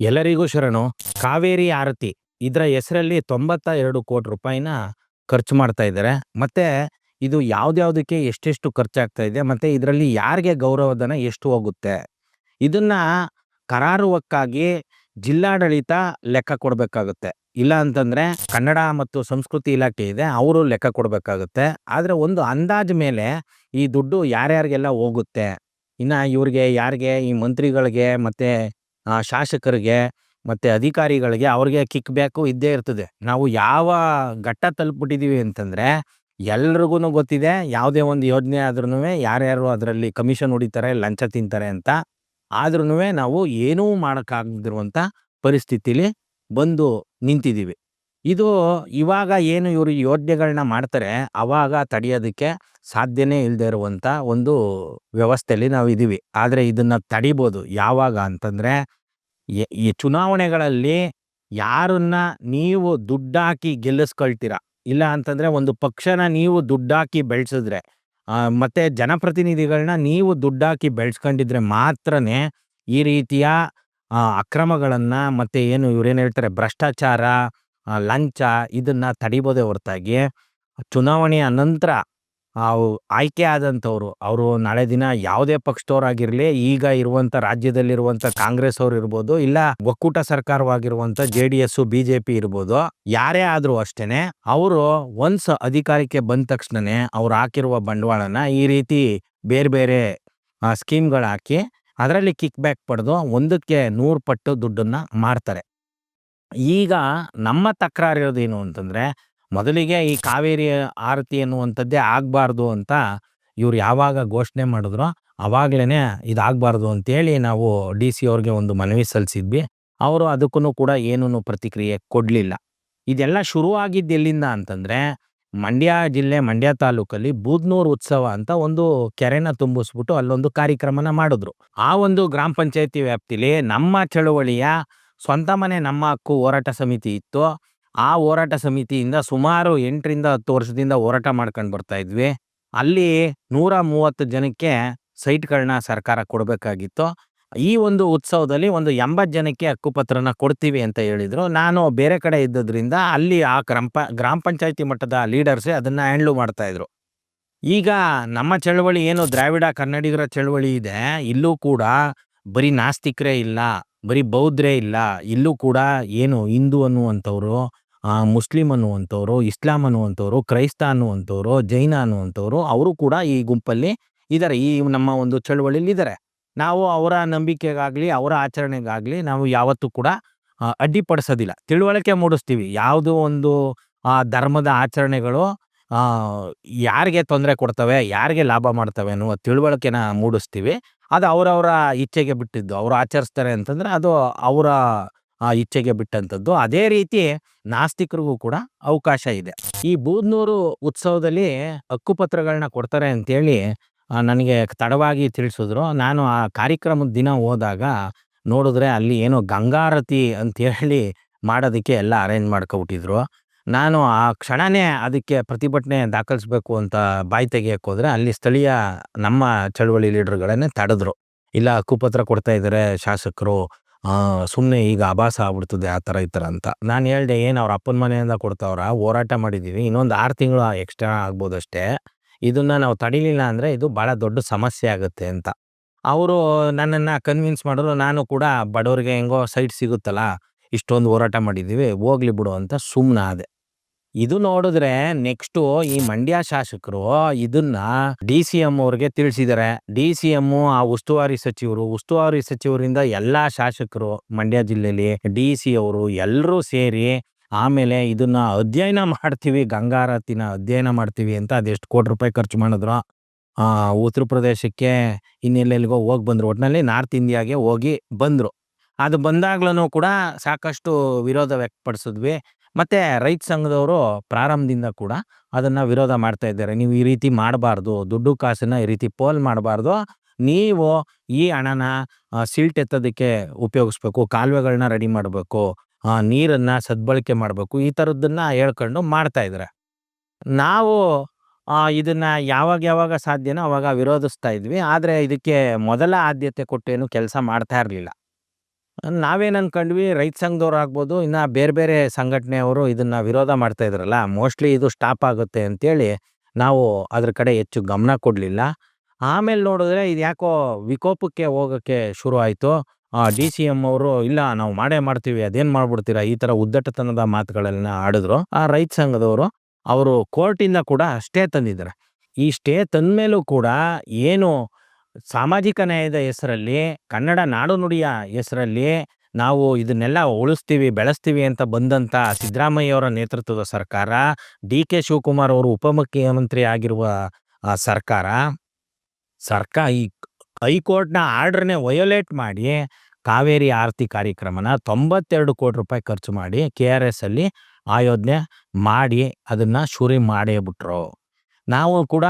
ಎಲ್ಲರಿಗೂ ಶರಣು. ಕಾವೇರಿ ಆರತಿ. ಇದರ ಹೆಸರಲ್ಲಿ ತೊಂಬತ್ತ ಎರಡು ಕೋಟಿ ರೂಪಾಯಿನ ಖರ್ಚು ಮಾಡ್ತಾ ಇದ್ದಾರೆ ಮತ್ತೆ ಇದು ಯಾವ್ದ್ಯಾವ್ದಕ್ಕೆ ಎಷ್ಟೆಷ್ಟು ಖರ್ಚಾಗ್ತಾ ಇದೆ, ಮತ್ತೆ ಇದರಲ್ಲಿ ಯಾರಿಗೆ ಗೌರವಧನ ಎಷ್ಟು ಹೋಗುತ್ತೆ? ಇದನ್ನ ಕರಾರುವಕ್ಕಾಗಿ ಜಿಲ್ಲಾಡಳಿತ ಲೆಕ್ಕ ಕೊಡಬೇಕಾಗುತ್ತೆ. ಇಲ್ಲ ಅಂತಂದ್ರೆ ಕನ್ನಡ ಮತ್ತು ಸಂಸ್ಕೃತಿ ಇಲಾಖೆ ಇದೆ, ಅವರು ಲೆಕ್ಕ ಕೊಡಬೇಕಾಗುತ್ತೆ. ಆದ್ರೆ ಒಂದು ಅಂದಾಜು ಮೇಲೆ ಈ ದುಡ್ಡು ಯಾರ್ಯಾರಿಗೆಲ್ಲ ಹೋಗುತ್ತೆ? ಇನ್ನ ಇವ್ರಿಗೆ, ಯಾರಿಗೆ, ಈ ಮಂತ್ರಿಗಳಿಗೆ, ಮತ್ತೆ ಶಾಸಕರಿಗೆ ಮತ್ತು ಅಧಿಕಾರಿಗಳಿಗೆ ಅವ್ರಿಗೆ ಕಿಕ್ ಬ್ಯಾಕು ಇದ್ದೇ ಇರ್ತದೆ. ನಾವು ಯಾವ ಘಟ್ಟ ತಲುಪಿಬಿಟ್ಟಿದ್ದೀವಿ ಅಂತಂದರೆ ಎಲ್ರಿಗೂ ಗೊತ್ತಿದೆ, ಯಾವುದೇ ಒಂದು ಯೋಜನೆ ಆದ್ರೂ ಯಾರ್ಯಾರು ಅದರಲ್ಲಿ ಕಮಿಷನ್ ಹೊಡಿತಾರೆ, ಲಂಚ ತಿಂತಾರೆ ಅಂತ. ಆದ್ರೂ ನಾವು ಏನೂ ಮಾಡೋಕ್ಕಾಗದಿರುವಂಥ ಪರಿಸ್ಥಿತಿಲಿ ಬಂದು ನಿಂತಿದ್ದೀವಿ. ಇದು ಇವಾಗ ಏನು ಇವರು ಯೋಜನೆಗಳನ್ನ ಮಾಡ್ತಾರೆ, ಅವಾಗ ತಡೆಯೋದಕ್ಕೆ ಸಾಧ್ಯನೇ ಇಲ್ಲದೆ ಇರುವಂಥ ಒಂದು ವ್ಯವಸ್ಥೆಯಲ್ಲಿ ನಾವು ಇದ್ದೀವಿ ಆದರೆ ಇದನ್ನು ತಡಿಬೋದು ಯಾವಾಗ ಅಂತಂದ್ರೆ ಈ ಚುನಾವಣೆಗಳಲ್ಲಿ ಯಾರನ್ನ ನೀವು ದುಡ್ಡಾಕಿ ಗೆಲ್ಲಿಸ್ಕೊಳ್ತೀರಾ? ಇಲ್ಲ ಅಂತಂದ್ರೆ ಒಂದು ಪಕ್ಷನ ನೀವು ದುಡ್ಡಾಕಿ ಬೆಳೆಸಿದ್ರೆ ಮತ್ತೆ ಜನಪ್ರತಿನಿಧಿಗಳನ್ನ ನೀವು ದುಡ್ಡಾಕಿ ಬೆಳೆಸ್ಕೊಂಡಿದ್ರೆ ಮಾತ್ರನೇ ಈ ರೀತಿಯ ಅಕ್ರಮಗಳನ್ನ ಮತ್ತೆ ಏನು ಇವ್ರೇನು ಹೇಳ್ತಾರೆ, ಭ್ರಷ್ಟಾಚಾರ ಲಂಚ ಇದನ್ನ ತಡಿಬೋದೇ ಹೊರತಾಗಿ ಚುನಾವಣೆಯ ನಂತರ ಅವು ಆಯ್ಕೆ ಆದಂಥವ್ರು. ಅವರು ನಾಳೆ ದಿನ ಯಾವುದೇ ಪಕ್ಷದವರಾಗಿರಲಿ, ಈಗ ಇರುವಂಥ ರಾಜ್ಯದಲ್ಲಿರುವಂಥ ಕಾಂಗ್ರೆಸ್ ಅವ್ರು ಇರ್ಬೋದು ಇಲ್ಲ ಒಕ್ಕೂಟ ಸರ್ಕಾರವಾಗಿರುವಂಥ ಜೆ ಡಿ ಎಸ್ ಬಿಜೆಪಿ ಇರ್ಬೋದು ಯಾರೇ ಆದರೂ ಅಷ್ಟೇನೆ ಅವರು ಒನ್ಸ್ ಅಧಿಕಾರಕ್ಕೆ ಬಂದ ತಕ್ಷಣನೇ ಅವ್ರು ಹಾಕಿರುವ ಬಂಡವಾಳನ ಈ ರೀತಿ ಬೇರೆ ಬೇರೆ ಸ್ಕೀಮ್ಗಳು ಹಾಕಿ ಅದರಲ್ಲಿ ಕಿಕ್ ಬ್ಯಾಕ್ ಪಡೆದು ಒಂದಕ್ಕೆ ನೂರು ಪಟ್ಟು ದುಡ್ಡನ್ನ ಮಾರ್ತಾರೆ. ಈಗ ನಮ್ಮ ತಕರಾರಿರೋದೇನು ಅಂತಂದ್ರೆ ಮೊದಲಿಗೆ ಈ ಕಾವೇರಿ ಆರತಿ ಎನ್ನುವಂಥದ್ದೇ ಆಗಬಾರ್ದು ಅಂತ ಇವ್ರು ಯಾವಾಗ ಘೋಷಣೆ ಮಾಡಿದ್ರು ಅವಾಗಲೇ ಇದಾಗಬಾರ್ದು ಅಂತೇಳಿ ನಾವು ಡಿ ಸಿ ಅವ್ರಿಗೆ ಒಂದು ಮನವಿ ಸಲ್ಲಿಸಿದ್ವಿ. ಅವರು ಅದಕ್ಕೂ ಕೂಡ ಏನೂ ಪ್ರತಿಕ್ರಿಯೆ ಕೊಡಲಿಲ್ಲ. ಇದೆಲ್ಲ ಶುರುವಾಗಿದ್ದು ಎಲ್ಲಿಂದ ಅಂತಂದರೆ ಮಂಡ್ಯ ಜಿಲ್ಲೆ, ಮಂಡ್ಯ ತಾಲೂಕಲ್ಲಿ ಬೂದ್ನೂರು ಉತ್ಸವ ಅಂತ ಒಂದು ಕೆರೆನ ತುಂಬಿಸ್ಬಿಟ್ಟು ಅಲ್ಲೊಂದು ಕಾರ್ಯಕ್ರಮನ ಮಾಡಿದ್ರು. ಆ ಒಂದು ಗ್ರಾಮ ಪಂಚಾಯತಿ ವ್ಯಾಪ್ತಿಲಿ ನಮ್ಮ ಚಳುವಳಿಯ ಸ್ವಂತ ಮನೆ ನಮ್ಮ ಹಕ್ಕು ಹೋರಾಟ ಸಮಿತಿ ಇತ್ತು. ಆ ಹೋರಾಟ ಸಮಿತಿಯಿಂದ ಸುಮಾರು ಎಂಟರಿಂದ ಹತ್ತು ವರ್ಷದಿಂದ ಹೋರಾಟ ಮಾಡ್ಕೊಂಡು ಬರ್ತಾ ಇದ್ವಿ. ಅಲ್ಲಿ ನೂರ ಮೂವತ್ತು ಜನಕ್ಕೆ ಸೈಟ್ಗಳನ್ನ ಸರ್ಕಾರ ಕೊಡಬೇಕಾಗಿತ್ತು. ಈ ಒಂದು ಉತ್ಸವದಲ್ಲಿ ಒಂದು ಎಂಬತ್ತು ಜನಕ್ಕೆ ಹಕ್ಕುಪತ್ರನ ಕೊಡ್ತೀವಿ ಅಂತ ಹೇಳಿದರು. ನಾನು ಬೇರೆ ಕಡೆ ಇದ್ದದ್ರಿಂದ ಅಲ್ಲಿ ಆ ಗ್ರಾಮ ಪ, ಗ್ರಾಮ ಪಂಚಾಯತಿ ಮಟ್ಟದ ಲೀಡರ್ಸೇ ಅದನ್ನು ಹ್ಯಾಂಡ್ಲು ಮಾಡ್ತಾಯಿದ್ರು ಈಗ ನಮ್ಮ ಚಳವಳಿ ಏನು ದ್ರಾವಿಡ ಕನ್ನಡಿಗರ ಚಳವಳಿ ಇದೆ, ಇಲ್ಲೂ ಕೂಡ ಬರೀ ನಾಸ್ತಿಕರೇ ಇಲ್ಲ. ಬರೀ ಬೌದ್ಧರೇ ಇಲ್ಲ ಇಲ್ಲೂ ಕೂಡ ಏನು ಹಿಂದೂ ಅನ್ನುವಂಥವ್ರು ಮುಸ್ಲಿಂ ಅನ್ನುವಂಥವ್ರು ಇಸ್ಲಾಂ ಅನ್ನುವಂಥವ್ರು ಕ್ರೈಸ್ತ ಅನ್ನುವಂಥವ್ರು ಜೈನ ಅನ್ನುವಂಥವ್ರು ಅವರು ಕೂಡ ಈ ಗುಂಪಲ್ಲಿ ಇದ್ದಾರೆ ಈ ನಮ್ಮ ಒಂದು ಚಳುವಳಿಯಲ್ಲಿ ಇದ್ದಾರೆ ನಾವು ಅವರ ನಂಬಿಕೆಗಾಗ್ಲಿ ಅವರ ಆಚರಣೆಗಾಗ್ಲಿ ನಾವು ಯಾವತ್ತೂ ಕೂಡ ಅಡ್ಡಿಪಡಿಸೋದಿಲ್ಲ. ತಿಳುವಳಿಕೆ ಮೂಡಿಸ್ತೀವಿ. ಯಾವುದೋ ಒಂದು ಆ, ಧರ್ಮದ ಆಚರಣೆಗಳು ಯಾರಿಗೆ ತೊಂದರೆ ಕೊಡ್ತವೆ, ಯಾರಿಗೆ ಲಾಭ ಮಾಡ್ತವೆ ಅನ್ನುವ ತಿಳುವಳಿಕೆನ ಮೂಡಿಸ್ತೀವಿ. ಅದು ಅವರವರ ಇಚ್ಛೆಗೆ ಬಿಟ್ಟಿದ್ದು, ಅವ್ರು ಆಚರಿಸ್ತಾರೆ ಅಂತಂದ್ರೆ ಅದು ಅವರ ಇಚ್ಛೆಗೆ ಬಿಟ್ಟಂಥದ್ದು. ಅದೇ ರೀತಿ ನಾಸ್ತಿಕರಿಗೂ ಕೂಡ ಅವಕಾಶ ಇದೆ. ಈ ಬೂದ್ನೂರು ಉತ್ಸವದಲ್ಲಿ ಹಕ್ಕುಪತ್ರಗಳನ್ನ ಕೊಡ್ತಾರೆ ಅಂತೇಳಿ ನನಗೆ ತಡವಾಗಿ ತಿಳಿಸಿದ್ರು. ನಾನು ಆ ಕಾರ್ಯಕ್ರಮದ ದಿನ ಹೋದಾಗ ನೋಡಿದ್ರೆ ಅಲ್ಲಿ ಏನೋ ಗಂಗಾರತಿ ಅಂತ ಹೇಳಿ ಮಾಡೋದಕ್ಕೆ ಎಲ್ಲ ಅರೇಂಜ್ ಮಾಡ್ಕೊಬಿಟ್ಟಿದ್ರು. ನಾನು ಆ ಕ್ಷಣನೇ ಅದಕ್ಕೆ ಪ್ರತಿಭಟನೆ ದಾಖಲಿಸ್ಬೇಕು ಅಂತ ಬಾಯಿ ತೆಗಿಯಕ್ಕೆ ಹೋದ್ರೆ ಅಲ್ಲಿ ಸ್ಥಳೀಯ ನಮ್ಮ ಚಳುವಳಿ ಲೀಡರ್ಗಳನ್ನೇ ತಡೆದ್ರು. ಇಲ್ಲ ಹಕ್ಕುಪತ್ರ ಕೊಡ್ತಾ ಇದ್ದಾರೆ ಶಾಸಕರು. ಸುಮ್ಮನೆ ಈಗ ಆಭಾಸ ಆಗ್ಬಿಡ್ತದೆ ಆ ಥರ ಈ ಥರ ಅಂತ. ನಾನು ಹೇಳ್ದೆ, ಏನು ಅವ್ರ ಅಪ್ಪನ ಮನೆಯಿಂದ ಕೊಡ್ತಾವ್ರ? ಹೋರಾಟ ಮಾಡಿದ್ದೀವಿ ಇನ್ನೊಂದು ಆರು ತಿಂಗಳು ಎಕ್ಸ್ಟ್ರಾ ಆಗ್ಬೋದಷ್ಟೇ. ಇದನ್ನು ನಾವು ತಡಿಲಿಲ್ಲ ಅಂದರೆ ಇದು ಭಾಳ ದೊಡ್ಡ ಸಮಸ್ಯೆ ಆಗುತ್ತೆ ಅಂತ. ಅವರು ನನ್ನನ್ನು ಕನ್ವಿನ್ಸ್ ಮಾಡಿದ್ರು. ನಾನು ಕೂಡ ಬಡವರಿಗೆ ಹೆಂಗೋ ಸೈಟ್ ಸಿಗುತ್ತಲ್ಲ, ಇಷ್ಟೊಂದು ಹೋರಾಟ ಮಾಡಿದ್ದೀವಿ ಹೋಗ್ಲಿ ಬಿಡು ಅಂತ ಸುಮ್ಮನಾದೆ ಇದು ನೋಡಿದ್ರೆ ನೆಕ್ಸ್ಟ್ ಈ ಮಂಡ್ಯ ಶಾಸಕರು ಇದನ್ನ ಡಿ ಸಿ ಎಂ ಅವ್ರಿಗೆ ತಿಳಿಸಿದ್ದಾರೆ ಡಿ ಸಿ ಎಂ ಆ ಉಸ್ತುವಾರಿ ಸಚಿವರು, ಉಸ್ತುವಾರಿ ಸಚಿವರಿಂದ ಎಲ್ಲಾ ಶಾಸಕರು ಮಂಡ್ಯ ಜಿಲ್ಲೆಯಲ್ಲಿ ಡಿ ಸಿ ಅವರು ಎಲ್ಲರೂ ಸೇರಿ ಆಮೇಲೆ ಇದನ್ನ ಅಧ್ಯಯನ ಮಾಡ್ತೀವಿ, ಗಂಗಾರತಿನ ಅಧ್ಯಯನ ಮಾಡ್ತೀವಿ ಅಂತ ಅದೆಷ್ಟು ಕೋಟಿ ರೂಪಾಯಿ ಖರ್ಚು ಮಾಡಿದ್ರು. ಆ, ಉತ್ತರ ಪ್ರದೇಶಕ್ಕೆ ಇನ್ನೆಲ್ಲೆಲ್ಲಿಗೋ ಹೋಗಿ ಬಂದ್ರು. ಒಟ್ನಲ್ಲಿ ನಾರ್ತ್ ಇಂಡಿಯಾಗೆ ಹೋಗಿ ಬಂದ್ರು. ಅದು ಬಂದಾಗ್ಲೂ ಕೂಡ ಸಾಕಷ್ಟು ವಿರೋಧ ವ್ಯಕ್ತಪಡಿಸಿದ್ವಿ. ಮತ್ತೆ ರೈತ ಸಂಘದವರು ಪ್ರಾರಂಭದಿಂದ ಕೂಡ ಅದನ್ನು ವಿರೋಧ ಮಾಡ್ತಾ ಇದ್ದಾರೆ. ನೀವು ಈ ರೀತಿ ಮಾಡಬಾರ್ದು, ದುಡ್ಡು ಕಾಸನ್ನು ಈ ರೀತಿ ಪೋಲ್ ಮಾಡಬಾರ್ದು. ನೀವು ಈ ಹಣನ ಸಿಲ್ಟ್ ಎತ್ತೋದಕ್ಕೆ ಉಪಯೋಗಿಸ್ಬೇಕು ಕಾಲುವೆಗಳನ್ನ ರೆಡಿ ಮಾಡಬೇಕು ನೀರನ್ನು ಸದ್ಬಳಕೆ ಮಾಡಬೇಕು, ಈ ಥರದ್ದನ್ನು ಹೇಳ್ಕೊಂಡು ಮಾಡ್ತಾ ಇದ್ದಾರೆ. ನಾವು ಇದನ್ನು ಯಾವಾಗ ಯಾವಾಗ ಸಾಧ್ಯನೋ ಅವಾಗ ವಿರೋಧಿಸ್ತಾ ಇದ್ವಿ. ಆದರೆ ಇದಕ್ಕೆ ಮೊದಲ ಆದ್ಯತೆ ಕೊಟ್ಟೇನು ಕೆಲಸ ಮಾಡ್ತಾ ಇರಲಿಲ್ಲ. ನಾವೇನ್ ಅನ್ಕೊಂಡ್ವಿ, ರೈತ ಸಂಘದವ್ರು ಆಗ್ಬೋದು, ಇನ್ನ ಬೇರೆ ಬೇರೆ ಸಂಘಟನೆಯವರು ಇದನ್ನ ವಿರೋಧ ಮಾಡ್ತಾ ಇದ್ರಲ್ಲ, ಮೋಸ್ಟ್ಲಿ ಇದು ಸ್ಟಾಪ್ ಆಗುತ್ತೆ ಅಂತೇಳಿ ನಾವು ಅದ್ರ ಕಡೆ ಹೆಚ್ಚು ಗಮನ ಕೊಡಲಿಲ್ಲ. ಆಮೇಲೆ ನೋಡಿದ್ರೆ ಇದು ಯಾಕೋ ವಿಕೋಪಕ್ಕೆ ಹೋಗೋಕ್ಕೆ ಶುರು ಆಯಿತು. ಡಿ ಸಿ ಎಂ ಅವರು, ಇಲ್ಲ ನಾವು ಮಾಡೇ ಮಾಡ್ತೀವಿ, ಅದೇನು ಮಾಡ್ಬಿಡ್ತೀರಾ, ಈ ಥರ ಉದ್ದಟತನದ ಮಾತುಗಳನ್ನ ಆಡಿದ್ರು. ಆ ರೈತ ಸಂಘದವರು, ಅವರು ಕೋರ್ಟಿಂದ ಕೂಡ ಸ್ಟೇ ತಂದಿದ್ದಾರೆ. ಈ ಸ್ಟೇ ತಂದ ಮೇಲೂ ಕೂಡ ಏನು ಸಾಮಾಜಿಕ ನ್ಯಾಯದ ಹೆಸರಲ್ಲಿ, ಕನ್ನಡ ನಾಡು ನುಡಿಯ ಹೆಸರಲ್ಲಿ ನಾವು ಇದನ್ನೆಲ್ಲ ಉಳಿಸ್ತೀವಿ, ಬೆಳೆಸ್ತೀವಿ ಅಂತ ಬಂದಂಥ ಸಿದ್ದರಾಮಯ್ಯವರ ನೇತೃತ್ವದ ಸರ್ಕಾರ, ಡಿ ಕೆ ಶಿವಕುಮಾರ್ ಅವರು ಉಪಮುಖ್ಯಮಂತ್ರಿ ಆಗಿರುವ ಸರ್ಕಾರ ಸರ್ಕಾರ ಈ ಹೈಕೋರ್ಟ್ನ ಆರ್ಡ್ರನ್ನೇ ವಯೋಲೇಟ್ ಮಾಡಿ ಕಾವೇರಿ ಆರತಿ ಕಾರ್ಯಕ್ರಮನ ತೊಂಬತ್ತೆರಡು ಕೋಟಿ ರೂಪಾಯಿ ಖರ್ಚು ಮಾಡಿ ಕೆ ಆರ್ ಎಸ್ ಅಲ್ಲಿ ಆಯೋಜನೆ ಮಾಡಿ ಅದನ್ನ ಶುರಿ ಮಾಡೇ ಬಿಟ್ರು. ನಾವು ಕೂಡ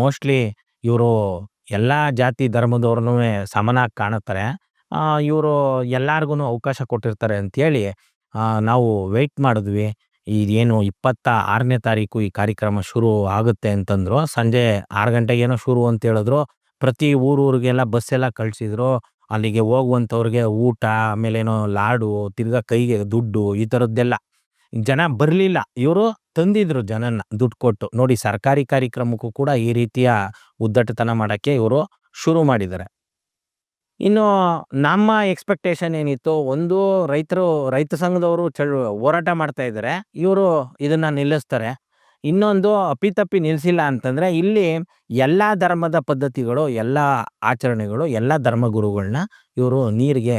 ಮೋಸ್ಟ್ಲಿ ಇವರು ಎಲ್ಲ ಜಾತಿ ಧರ್ಮದವ್ರನ್ನೂ ಸಮನಾಗಿ ಕಾಣುತ್ತಾರೆ. ಇವರು ಎಲ್ಲಾರ್ಗು ಅವಕಾಶ ಕೊಟ್ಟಿರ್ತಾರೆ ಅಂತೇಳಿ ನಾವು ವೆಯ್ಟ್ ಮಾಡಿದ್ವಿ. ಇದೇನು ಇಪ್ಪತ್ತ ಆರನೇ ತಾರೀಕು ಈ ಕಾರ್ಯಕ್ರಮ ಶುರು ಆಗುತ್ತೆ ಅಂತಂದ್ರು, ಸಂಜೆ ಆರು ಗಂಟೆಗೇನೋ ಶುರು ಅಂತ ಹೇಳಿದ್ರು. ಪ್ರತಿ ಊರೂರಿಗೆಲ್ಲ ಬಸ್ ಎಲ್ಲ ಕಳಿಸಿದ್ರು. ಅಲ್ಲಿಗೆ ಹೋಗುವಂಥವ್ರಿಗೆ ಊಟ ಆಮೇಲೆ ಏನೋ ಲಾಡು, ತಿರ್ಗಾ ಕೈಗೆ ದುಡ್ಡು ಈ ಥರದ್ದೆಲ್ಲ. ಜನ ಬರಲಿಲ್ಲ. ಇವರು ತಂದಿದ್ರು ಜನನ್ನ, ದುಡ್ಡು ಕೊಟ್ಟು. ನೋಡಿ, ಸರ್ಕಾರಿ ಕಾರ್ಯಕ್ರಮಕ್ಕೂ ಕೂಡ ಈ ರೀತಿಯ ಉದ್ದಟತನ ಮಾಡೋಕ್ಕೆ ಇವರು ಶುರು ಮಾಡಿದ್ದಾರೆ. ಇನ್ನು ನಮ್ಮ ಎಕ್ಸ್ಪೆಕ್ಟೇಷನ್ ಏನಿತ್ತು, ಒಂದು ರೈತರು, ರೈತ ಸಂಘದವರು ಚಳ್, ಹೋರಾಟ ಮಾಡ್ತಾ ಇದ್ದಾರೆ. ಇವರು ಇದನ್ನ ನಿಲ್ಲಿಸ್ತಾರೆ. ಇನ್ನೊಂದು ಅಪ್ಪಿತಪ್ಪಿ ನಿಲ್ಲಿಸಿಲ್ಲ ಅಂತಂದರೆ, ಇಲ್ಲಿ ಎಲ್ಲ ಧರ್ಮದ ಪದ್ಧತಿಗಳು, ಎಲ್ಲ ಆಚರಣೆಗಳು, ಎಲ್ಲ ಧರ್ಮಗುರುಗಳನ್ನ ಇವರು ನೀರಿಗೆ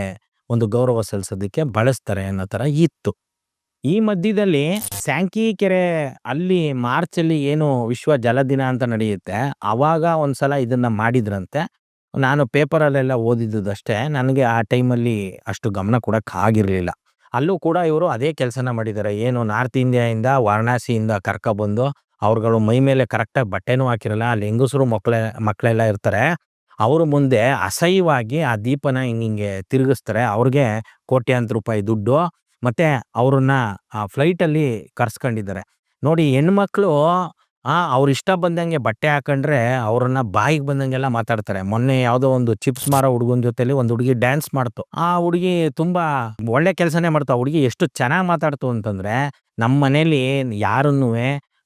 ಒಂದು ಗೌರವ ಸಲ್ಲಿಸೋದಕ್ಕೆ ಬಳಸ್ತಾರೆ ಅನ್ನೋ ಥರ ಇತ್ತು. ಈ ಮಧ್ಯದಲ್ಲಿ ಸ್ಯಾಂಕಿ ಕೆರೆ ಅಲ್ಲಿ ಮಾರ್ಚ್ ಅಲ್ಲಿ ಏನು ವಿಶ್ವ ಜಲ ದಿನ ಅಂತ ನಡೆಯುತ್ತೆ, ಅವಾಗ ಒಂದ್ಸಲ ಇದನ್ನ ಮಾಡಿದ್ರಂತೆ. ನಾನು ಪೇಪರಲ್ಲೆಲ್ಲ ಓದಿದ್ದಷ್ಟೇ ನನಗೆ ಆ ಟೈಮಲ್ಲಿ ಅಷ್ಟು ಗಮನ ಕೊಡಕ್ಕೆ ಆಗಿರಲಿಲ್ಲ. ಅಲ್ಲೂ ಕೂಡ ಇವರು ಅದೇ ಕೆಲಸನ ಮಾಡಿದ್ದಾರೆ ಏನು ನಾರ್ತ್ ಇಂಡಿಯಾಯಿಂದ ವಾರಣಾಸಿಯಿಂದ ಕರ್ಕೊಬಂದು ಅವ್ರುಗಳು ಮೈ ಮೇಲೆ ಕರೆಕ್ಟಾಗಿ ಬಟ್ಟೆನೂ ಹಾಕಿರಲ್ಲ, ಅಲ್ಲಿ ಹೆಂಗಸರು ಮಕ್ಕಳ ಮಕ್ಕಳೆಲ್ಲ ಇರ್ತಾರೆ. ಅವರು ಮುಂದೆ ಅಸಹ್ಯವಾಗಿ ಆ ದೀಪನ ಹಿಂಗೆ ತಿರುಗಿಸ್ತಾರೆ. ಅವ್ರಿಗೆ ಕೋಟ್ಯಾಂತರ ರೂಪಾಯಿ ದುಡ್ಡು ಮತ್ತೆ ಅವ್ರನ್ನ ಆ ಫ್ಲೈಟ್ ಅಲ್ಲಿ ಕರ್ಸ್ಕೊಂಡಿದ್ದಾರೆ. ನೋಡಿ ಹೆಣ್ಮಕ್ಳು, ಆ ಅವ್ರ ಇಷ್ಟ ಬಂದಂಗೆ ಬಟ್ಟೆ ಹಾಕೊಂಡ್ರೆ ಅವ್ರನ್ನ ಬಾಯಿಗೆ ಬಂದಂಗೆಲ್ಲ ಮಾತಾಡ್ತಾರೆ. ಮೊನ್ನೆ ಯಾವುದೋ ಒಂದು ಚಿಪ್ಸ್ ಮಾರೋ ಹುಡುಗನ ಜೊತೆಲಿ ಒಂದು ಹುಡುಗಿ ಡ್ಯಾನ್ಸ್ ಮಾಡ್ತು. ಆ ಹುಡುಗಿ ತುಂಬಾ ಒಳ್ಳೆ ಕೆಲಸನೇ ಮಾಡ್ತು. ಹುಡುಗಿ ಎಷ್ಟು ಚೆನ್ನಾಗಿ ಮಾತಾಡ್ತು ಅಂತಂದ್ರೆ ನಮ್ಮ ಮನೇಲಿ ಯಾರನ್ನು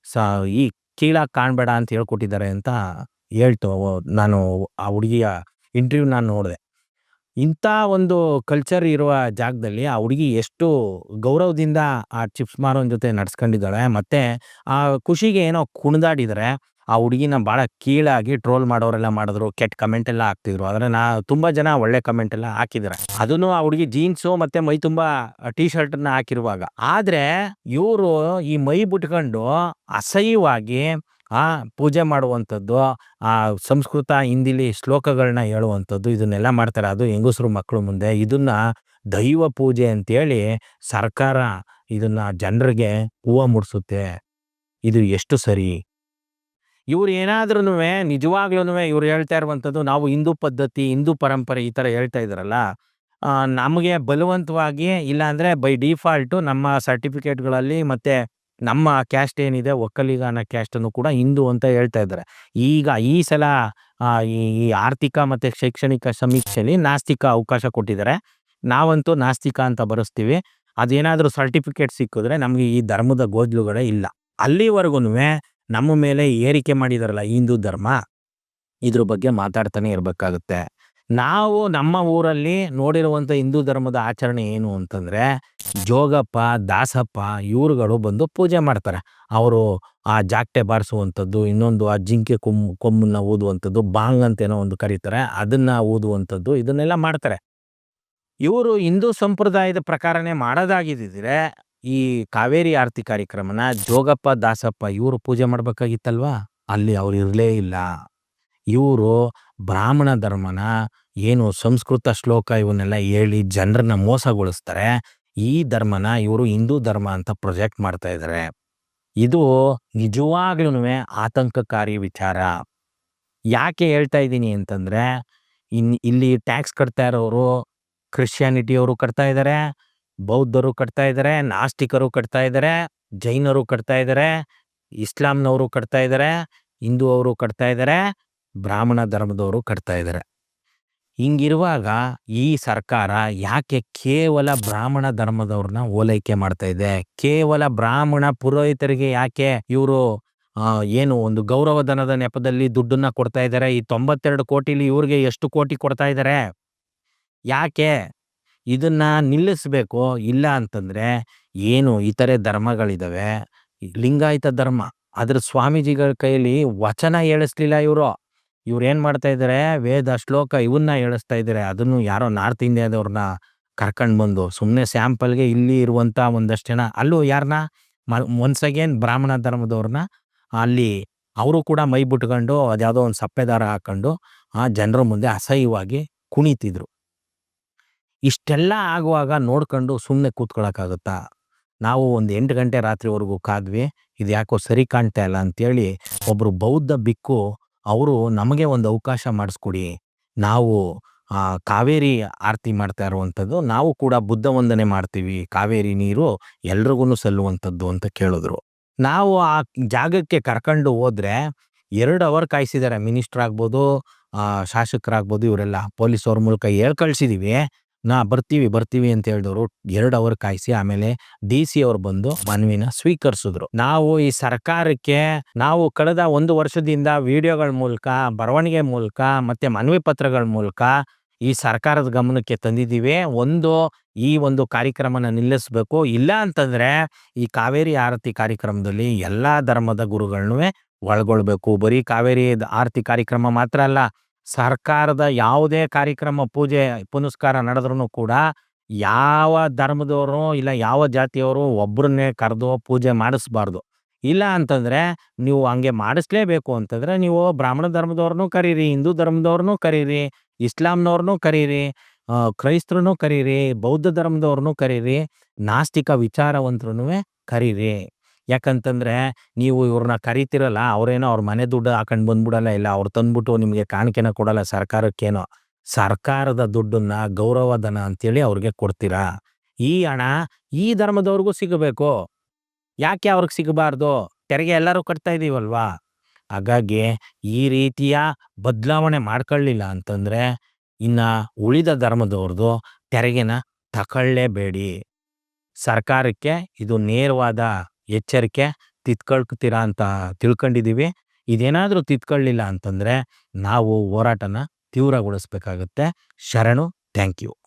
ಸ ಈ ಕೀಳಾಗಿ ಕಾಣಬೇಡ ಅಂತ ಹೇಳ್ಕೊಟ್ಟಿದ್ದಾರೆ ಅಂತ ಹೇಳ್ತು. ನಾನು ಆ ಹುಡುಗಿಯ ಇಂಟರ್ವ್ಯೂ ನಾನು ನೋಡಿದೆ. ಇಂಥ ಒಂದು ಕಲ್ಚರ್ ಇರುವ ಜಾಗದಲ್ಲಿ ಆ ಹುಡುಗಿ ಎಷ್ಟು ಗೌರವದಿಂದ ಆ ಚಿಪ್ಸ್ ಮಾರೋನ್ ಜೊತೆ ನಡ್ಸ್ಕೊಂಡಿದ್ದಾಳೆ, ಮತ್ತೆ ಆ ಖುಷಿಗೆ ಏನೋ ಕುಣಿದಾಡಿದರೆ ಆ ಹುಡುಗಿನ ಭಾಳ ಕೀಳಾಗಿ ಟ್ರೋಲ್ ಮಾಡೋರೆಲ್ಲ ಮಾಡಿದ್ರು, ಕೆಟ್ಟ ಕಮೆಂಟ್ ಎಲ್ಲ ಹಾಕ್ತಿದ್ರು. ಆದರೆ ನಾ ತುಂಬ ಜನ ಒಳ್ಳೆ ಕಮೆಂಟ್ ಎಲ್ಲ ಹಾಕಿದ್ದಾರೆ. ಅದನ್ನು ಆ ಹುಡುಗಿ ಜೀನ್ಸು ಮತ್ತೆ ಮೈ ತುಂಬ ಟೀ ಶರ್ಟನ್ನ ಹಾಕಿರುವಾಗ. ಆದರೆ ಇವರು ಈ ಮೈ ಬಿಟ್ಕೊಂಡು ಅಸಹ್ಯವಾಗಿ ಆ ಪೂಜೆ ಮಾಡುವಂಥದ್ದು, ಆ ಸಂಸ್ಕೃತ, ಹಿಂದಿಲಿ ಶ್ಲೋಕಗಳನ್ನ ಹೇಳುವಂಥದ್ದು, ಇದನ್ನೆಲ್ಲ ಮಾಡ್ತಾರೆ. ಅದು ಹೆಂಗಸರು ಮಕ್ಕಳು ಮುಂದೆ. ಇದನ್ನ ದೈವ ಪೂಜೆ ಅಂತೇಳಿ ಸರ್ಕಾರ ಇದನ್ನ ಜನರಿಗೆ ಹೂವು ಮುಡಿಸುತ್ತೆ. ಇದು ಎಷ್ಟು ಸರಿ? ಇವ್ರು ಏನಾದ್ರೂ ನಿಜವಾಗ್ಲೂ ಇವ್ರು ಹೇಳ್ತಾ ಇರುವಂಥದ್ದು, ನಾವು ಹಿಂದೂ ಪದ್ಧತಿ, ಹಿಂದೂ ಪರಂಪರೆ ಈ ಥರ ಹೇಳ್ತಾ ಇದ್ರಲ್ಲ ನಮಗೆ ಬಲವಂತವಾಗಿ ಇಲ್ಲಾಂದ್ರೆ ಬೈ ಡಿಫಾಲ್ಟು ನಮ್ಮ ಸರ್ಟಿಫಿಕೇಟ್ಗಳಲ್ಲಿ ಮತ್ತೆ ನಮ್ಮ ಕ್ಯಾಸ್ಟ್ ಏನಿದೆ ಒಕ್ಕಲಿಗ ಅನ್ನೋ ಕ್ಯಾಸ್ಟನ್ನು ಕೂಡ ಹಿಂದೂ ಅಂತ ಹೇಳ್ತಾ ಇದ್ದಾರೆ. ಈಗ ಈ ಸಲ ಈ ಆರ್ಥಿಕ ಮತ್ತು ಶೈಕ್ಷಣಿಕ ಸಮೀಕ್ಷೆಯಲ್ಲಿ ನಾಸ್ತಿಕ ಅವಕಾಶ ಕೊಟ್ಟಿದ್ದಾರೆ. ನಾವಂತೂ ನಾಸ್ತಿಕ ಅಂತ ಬರೆಸ್ತೀವಿ. ಅದೇನಾದರೂ ಸರ್ಟಿಫಿಕೇಟ್ ಸಿಕ್ಕಿದ್ರೆ ನಮಗೆ ಈ ಧರ್ಮದ ಗೋಜ್ಲುಗಳೇ ಇಲ್ಲ. ಅಲ್ಲಿವರೆಗೂ ನಮ್ಮ ಮೇಲೆ ಏರಿಕೆ ಮಾಡಿದಾರಲ್ಲ ಹಿಂದೂ ಧರ್ಮ, ಇದ್ರ ಬಗ್ಗೆ ಮಾತಾಡ್ತಾನೆ ಇರ್ಬೇಕಾಗುತ್ತೆ. ನಾವು ನಮ್ಮ ಊರಲ್ಲಿ ನೋಡಿರುವಂಥ ಹಿಂದೂ ಧರ್ಮದ ಆಚರಣೆ ಏನು ಅಂತಂದರೆ, ಜೋಗಪ್ಪ, ದಾಸಪ್ಪ ಇವರುಗಳು ಬಂದು ಪೂಜೆ ಮಾಡ್ತಾರೆ. ಅವರು ಆ ಜಾಕ್ಟೆ ಬಾರಿಸುವಂಥದ್ದು, ಇನ್ನೊಂದು ಆ ಜಿಂಕೆ ಕೊಮ್ಮು ಕೊಮ್ಮನ್ನ ಊದುವಂಥದ್ದು, ಬಾಂಗ್ ಅಂತೇನೋ ಒಂದು ಕರೀತಾರೆ, ಅದನ್ನು ಊದುವಂಥದ್ದು, ಇದನ್ನೆಲ್ಲ ಮಾಡ್ತಾರೆ. ಇವರು ಹಿಂದೂ ಸಂಪ್ರದಾಯದ ಪ್ರಕಾರನೇ ಮಾಡೋದಾಗಿದ್ದರೆ ಈ ಕಾವೇರಿ ಆರತಿ ಕಾರ್ಯಕ್ರಮನ ಜೋಗಪ್ಪ, ದಾಸಪ್ಪ ಇವರು ಪೂಜೆ ಮಾಡ್ಬೇಕಾಗಿತ್ತಲ್ವಾ? ಅಲ್ಲಿ ಅವ್ರು ಇರಲೇ ಇಲ್ಲ. ಇವರು ಬ್ರಾಹ್ಮಣ ಧರ್ಮನ ಏನು ಸಂಸ್ಕೃತ ಶ್ಲೋಕ ಇವನ್ನೆಲ್ಲ ಹೇಳಿ ಜನರನ್ನ ಮೋಸಗೊಳಿಸ್ತಾರೆ, ಈ ಧರ್ಮನ ಇವರು ಹಿಂದೂ ಧರ್ಮ ಅಂತ ಪ್ರೊಜೆಕ್ಟ್ ಮಾಡ್ತಾ ಇದ್ದಾರೆ ಇದು ನಿಜವಾಗ್ಲೂ ಆತಂಕಕಾರಿ ವಿಚಾರ. ಯಾಕೆ ಹೇಳ್ತಾ ಇದ್ದೀನಿ ಅಂತಂದ್ರೆ, ಇನ್ ಇಲ್ಲಿ ಟ್ಯಾಕ್ಸ್ ಕಟ್ತಾ ಇರೋರು ಕ್ರಿಶ್ಚಿಯಾನಿಟಿಯವರು ಕಟ್ತಾ ಇದ್ದಾರೆ ಬೌದ್ಧರು ಕಟ್ತಾ ಇದ್ದಾರೆ ನಾಸ್ತಿಕರು ಕಟ್ತಾ ಇದ್ದಾರೆ ಜೈನರು ಕಟ್ತಾ ಇದ್ದಾರೆ ಇಸ್ಲಾಂನವರು ಕಟ್ತಾ ಇದ್ದಾರೆ ಹಿಂದೂ ಅವರು ಕಟ್ತಾ ಇದ್ದಾರೆ ಬ್ರಾಹ್ಮಣ ಧರ್ಮದವರು ಕಟ್ತಾ ಇದ್ದಾರೆ ಹಿಂಗಿರುವಾಗ ಈ ಸರ್ಕಾರ ಯಾಕೆ ಕೇವಲ ಬ್ರಾಹ್ಮಣ ಧರ್ಮದವ್ರನ್ನ ಓಲೈಕೆ ಮಾಡ್ತಾ ಇದೆ? ಕೇವಲ ಬ್ರಾಹ್ಮಣ ಪುರೋಹಿತರಿಗೆ ಯಾಕೆ ಇವರು ಏನು ಒಂದು ಗೌರವಧನದ ನೆಪದಲ್ಲಿ ದುಡ್ಡನ್ನ ಕೊಡ್ತಾ ಇದ್ದಾರೆ ಈ ತೊಂಬತ್ತೆರಡು ಕೋಟಿಲಿ ಇವ್ರಿಗೆ ಎಷ್ಟು ಕೋಟಿ ಕೊಡ್ತಾ ಇದ್ದಾರೆ ಯಾಕೆ ಇದನ್ನ ನಿಲ್ಲಿಸ್ಬೇಕು? ಇಲ್ಲ ಅಂತಂದ್ರೆ ಏನು ಇತರೆ ಧರ್ಮಗಳಿದಾವೆ? ಲಿಂಗಾಯತ ಧರ್ಮ. ಅದ್ರ ಸ್ವಾಮೀಜಿಗಳ ಕೈಯಲ್ಲಿ ವಚನ ಹೇಳಿಸ್ಲಿಲ್ಲ ಇವರು. ಇವ್ರು ಏನ್ ಮಾಡ್ತಾ ಇದ್ದಾರೆ ವೇದ ಶ್ಲೋಕ ಇವನ್ನ ಹೇಳಿಸ್ತಾ ಇದ್ದಾರೆ ಅದನ್ನು ಯಾರೋ ನಾರ್ತ್ ಇಂಡಿಯಾದವ್ರನ್ನ ಕರ್ಕೊಂಡು ಬಂದು ಸುಮ್ಮನೆ ಸ್ಯಾಂಪಲ್ಗೆ ಇಲ್ಲಿ ಇರುವಂತ ಒಂದಷ್ಟು ಜನ, ಅಲ್ಲೂ ಯಾರನ್ನ ಒನ್ಸ್ ಅಗೇನ್ ಬ್ರಾಹ್ಮಣ ಧರ್ಮದವ್ರನ್ನ ಅಲ್ಲಿ ಅವರು ಕೂಡ ಮೈ ಬಿಟ್ಕೊಂಡು ಅದ್ಯಾವುದೋ ಒಂದು ಸಪ್ಪೆದಾರ ಹಾಕೊಂಡು, ಆ ಜನರ ಮುಂದೆ ಅಸಹ್ಯವಾಗಿ ಕುಣಿತಿದ್ರು. ಇಷ್ಟೆಲ್ಲ ಆಗುವಾಗ ನೋಡ್ಕೊಂಡು ಸುಮ್ಮನೆ ಕೂತ್ಕೊಳ್ಳೋಕ್ಕಾಗುತ್ತಾ ನಾವು ಒಂದು ಎಂಟು ಗಂಟೆ ರಾತ್ರಿವರೆಗೂ ಕಾದ್ವಿ ಇದು ಯಾಕೋ ಸರಿ ಕಾಣ್ತಾ ಇಲ್ಲ ಅಂತೇಳಿ ಒಬ್ರು ಬೌದ್ಧ ಬಿಕ್ಕು ಅವರು ನಮಗೆ ಒಂದು ಅವಕಾಶ ಮಾಡಿಸ್ಕೊಡಿ. ನಾವು ಕಾವೇರಿ ಆರತಿ ಮಾಡ್ತಾ ಇರುವಂಥದ್ದು, ನಾವು ಕೂಡ ಬುದ್ಧ ವಂದನೆ ಮಾಡ್ತೀವಿ. ಕಾವೇರಿ ನೀರು ಎಲ್ರಿಗೂ ಸಲ್ಲುವಂಥದ್ದು ಅಂತ ಕೇಳಿದ್ರು. ನಾವು ಆ ಜಾಗಕ್ಕೆ ಕರ್ಕೊಂಡು ಹೋದ್ರೆ ಎರಡು ಅವರ್ ಕಾಯಿಸಿದ್ದಾರೆ ಮಿನಿಸ್ಟ್ರ್ ಆಗ್ಬೋದು ಶಾಸಕರಾಗ್ಬೋದು, ಇವರೆಲ್ಲ ಪೊಲೀಸ್ ಅವ್ರ ಮೂಲಕ ಹೇಳ್ ಕಳ್ಸಿದೀವಿ. ನಾ ಬರ್ತೀವಿ ಬರ್ತೀವಿ ಅಂತ ಹೇಳಿದವರು ಎರಡು ಅವರ್ ಕಾಯಿಸಿ ಆಮೇಲೆ ಡಿ ಸಿ ಅವ್ರು ಬಂದು ಮನವಿನ ಸ್ವೀಕರಿಸಿದ್ರು. ನಾವು ಈ ಸರ್ಕಾರಕ್ಕೆ ನಾವು ಕಳೆದ ಒಂದು ವರ್ಷದಿಂದ ವಿಡಿಯೋಗಳ ಮೂಲಕ, ಬರವಣಿಗೆ ಮೂಲಕ ಮತ್ತೆ ಮನವಿ ಪತ್ರಗಳ ಮೂಲಕ ಈ ಸರ್ಕಾರದ ಗಮನಕ್ಕೆ ತಂದಿದ್ದೀವಿ. ಒಂದು ಈ ಒಂದು ಕಾರ್ಯಕ್ರಮನ ನಿಲ್ಲಿಸಬೇಕು. ಇಲ್ಲ ಅಂತಂದ್ರೆ ಈ ಕಾವೇರಿ ಆರತಿ ಕಾರ್ಯಕ್ರಮದಲ್ಲಿ ಎಲ್ಲಾ ಧರ್ಮದ ಗುರುಗಳನ್ನೂ ಒಳಗೊಳ್ಬೇಕು. ಬರೀ ಕಾವೇರಿ ಆರತಿ ಕಾರ್ಯಕ್ರಮ ಮಾತ್ರ ಅಲ್ಲ ಸರ್ಕಾರದ ಯಾವುದೇ ಕಾರ್ಯಕ್ರಮ ಪೂಜೆ, ಪುನಸ್ಕಾರ ನಡೆದ್ರೂ ಕೂಡ ಯಾವ ಧರ್ಮದವರು ಇಲ್ಲ ಯಾವ ಜಾತಿಯವರು ಒಬ್ಬರನ್ನೇ ಕರೆದು ಪೂಜೆ ಮಾಡಿಸ್ಬಾರ್ದು. ಇಲ್ಲ ಅಂತಂದರೆ ನೀವು ಹಂಗೆ ಮಾಡಿಸ್ಲೇಬೇಕು ಅಂತಂದರೆ ನೀವು ಬ್ರಾಹ್ಮಣ ಧರ್ಮದವ್ರನ್ನೂ ಕರೀರಿ, ಹಿಂದೂ ಧರ್ಮದವ್ರನ್ನೂ ಕರೀರಿ ಇಸ್ಲಾಂನವ್ರನ್ನೂ ಕರೀರಿ ಕ್ರೈಸ್ತರನ್ನು ಕರೀರಿ, ಬೌದ್ಧ ಧರ್ಮದವ್ರನ್ನೂ ಕರೀರಿ, ನಾಸ್ತಿಕ ವಿಚಾರವಂತರನ್ನು ಕರೀರಿ. ಯಾಕಂತಂದ್ರೆ ನೀವು ಇವ್ರನ್ನ ಕರಿತಿರಲ್ಲ, ಅವ್ರೇನೋ ಅವ್ರ ಮನೆ ದುಡ್ಡು ಹಾಕೊಂಡು ಬಂದ್ಬಿಡಲ್ಲ, ಇಲ್ಲ ಅವ್ರು ತಂದ್ಬಿಟ್ಟು ನಿಮಗೆ ಕಾಣಿಕೆನ ಕೊಡಲ್ಲ ಸರ್ಕಾರಕ್ಕೇನೋ. ಸರ್ಕಾರದ ದುಡ್ಡನ್ನ ಗೌರವಧನ ಅಂತೇಳಿ ಅವ್ರಿಗೆ ಕೊಡ್ತೀರಾ? ಈ ಹಣ ಈ ಧರ್ಮದವ್ರಿಗೂ ಸಿಗಬೇಕು. ಯಾಕೆ ಅವ್ರಿಗೆ ಸಿಗಬಾರ್ದು? ತೆರಿಗೆ ಎಲ್ಲರೂ ಕಟ್ತಾ ಇದ್ದೀವಲ್ವಾ ಹಾಗಾಗಿ ಈ ರೀತಿಯ ಬದಲಾವಣೆ ಮಾಡ್ಕೊಳ್ಳಿಲ್ಲ ಅಂತಂದ್ರೆ ಇನ್ನ ಉಳಿದ ಧರ್ಮದವ್ರದ್ದು ತೆರಿಗೆನ ತಕೊಳ್ಳೇಬೇಡಿ. ಸರ್ಕಾರಕ್ಕೆ ಇದು ನೇರವಾದ ಎಚ್ಚರಿಕೆ ತಿತ್ಕೊಳ್ತೀರಾ ಅಂತ ತಿಳ್ಕೊಂಡಿದೀವಿ ಇದೇನಾದರೂ ತಿತ್ಕೊಳ್ಳಿಲ್ಲ ಅಂತಂದರೆ ನಾವು ಹೋರಾಟನ ತೀವ್ರಗೊಳಿಸ್ಬೇಕಾಗುತ್ತೆ. ಶರಣು ಥ್ಯಾಂಕ್ ಯು.